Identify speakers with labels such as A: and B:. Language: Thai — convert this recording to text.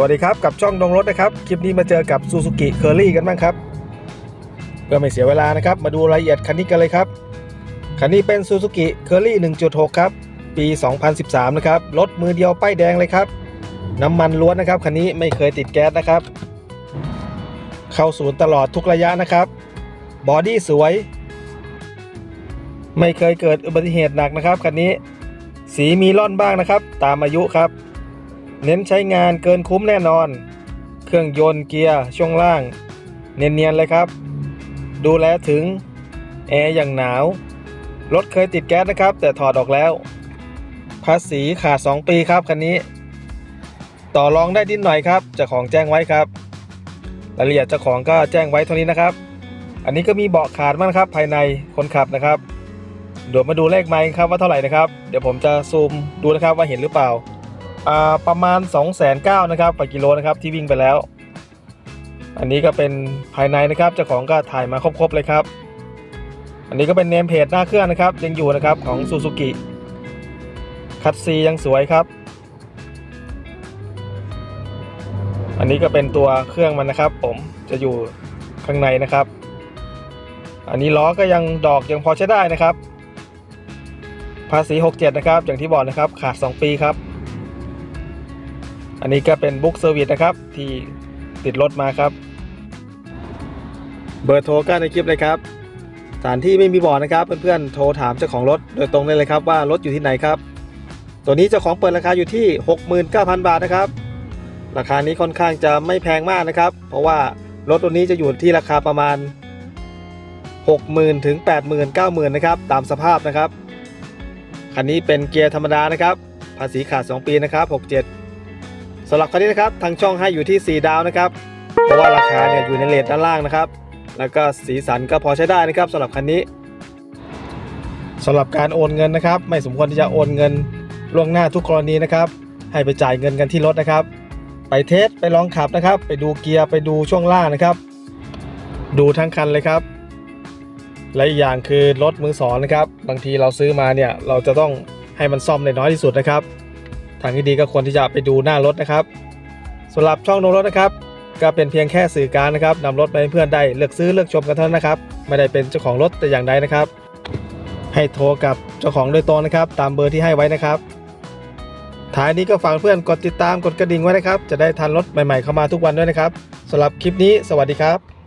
A: วัสดีครับ กับช่องดงรถนะครับ คลิปนี้มาเจอกับซูซูกิเคอรี่กันบ้างครับเพื่อไม่เสียเวลานะครับ มาดูรายละเอียดคันนี้กันเลยครับ คันนี้เป็นซูซูกิเคอรี่1.6 ครับ ปี 2013 นะครับ รถมือเดียวป้ายแดงเลยครับ น้ำมันล้วนนะครับ คันนี้ไม่เคยติดแก๊สนะครับ เข้าศูนย์ตลอดทุกระยะนะครับ บอดี้สวย ไม่เคยเกิดอุบัติเหตุหนักนะครับ คันนี้ สีมีร่อนบ้างนะครับ ตามอายุครับ เน้นใช้งานเกินคุ้มแน่นอน เครื่องยนต์เกียร์ช่วงล่าง เนียนๆเลยครับ ดูแลถึงแอร์อย่างหนาว รถเคยติดแก๊สนะครับ แต่ถอดออกแล้ว ภาษีขาด 2 ปีครับคันนี้ ต่อรองได้ดินหน่อยครับเจ้าของแจ้งไว้ครับ รายละเอียดเจ้าของก็แจ้งไว้เท่านี้นะครับ อันนี้ก็มีเบาะขาดมากนะครับ ภายในคนขับนะครับเดี๋ยวมาดูเลขไมค์ครับว่าเท่าไหร่นะครับ เดี๋ยวผมจะซูมดูนะครับว่าเห็นหรือเปล่า ประมาณ 2 9 0 0 0นะครับต่อกิโลนะครับที่วิ่งไปแล้ว อันนี้ก็เป็นภายในนะครับเจ้าของก็ถ่ายมาครบๆเลยครับ อันนี้ก็เป็นเนมเพจหน้าเครื่องนะครับยังอยู่นะครับของซูซูกิคัตซียังสวยครับ อันนี้ก็เป็นตัวเครื่องมันนะครับ ผมจะอยู่ข้างในนะครับ อันนี้ล้อก็ยังดอกยังพอใช้ได้นะครับ ภาษี 67 นะครับ อย่างที่บอกนะครับขาด 2 ปีครับ อันนี้ก็เป็นบุ๊กเซอร์วิสนะครับ ที่ติดรถมาครับ เบอร์โทรก็ในคลิปเลยครับสถานที่ไม่มีบอกนะครับ เพื่อนๆโทรถามเจ้าของรถโดยตรงได้เลยครับว่ารถอยู่ที่ไหนครับ ตัวนี้เจ้าของเปิดราคาอยู่ที่ 69,000 บาทนะครับ ราคานี้ค่อนข้างจะไม่แพงมากนะครับ เพราะว่ารถตัวนี้จะอยู่ที่ราคาประมาณ 60,000ถึง80,000 90,000นะครับตามสภาพนะครับคันนี้เป็นเกียร์ธรรมดานะครับ ภาษีขาด 2 ปีนะครับ67 สำหรับคันนี้นะครับทางช่องให้อยู่ที่ 4 ดาวนะครับ เพราะว่าราคาเนี่ยอยู่ในเลทด้านล่างนะครับ แล้วก็สีสันก็พอใช้ได้นะครับสำหรับคันนี้สำหรับการโอนเงินนะครับ ไม่สมควรที่จะโอนเงินล่วงหน้าทุกกรณีนะครับ ให้ไปจ่ายเงินกันที่รถนะครับ ไปเทสไปลองขับนะครับ ไปดูเกียร์ไปดูช่วงล่างนะครับ ดูทั้งคันเลยครับ และอีกอย่างคือรถมือสองนะครับ บางทีเราซื้อมาเนี่ยเราจะต้องให้มันซ่อมในน้อยที่สุดนะครับ ทางที่ดีก็ควรที่จะไปดูหน้ารถนะครับสำหรับช่องโนรถนะครับ ก็เป็นเพียงแค่สื่อการนะครับนำรถไปให้เพื่อนได้เลือกซื้อเลือกชมกันเท่านั้นนะครับ ไม่ได้เป็นเจ้าของรถแต่อย่างใดนะครับ ให้โทรกับเจ้าของโดยตรงนะครับ ตามเบอร์ที่ให้ไว้นะครับท้ายนี้ก็ฝากเพื่อนกดติดตามกดกระดิ่งไว้นะครับ จะได้ทันรถใหม่ๆเข้ามาทุกวันด้วยนะครับสำหรับคลิปนี้ สวัสดีครับ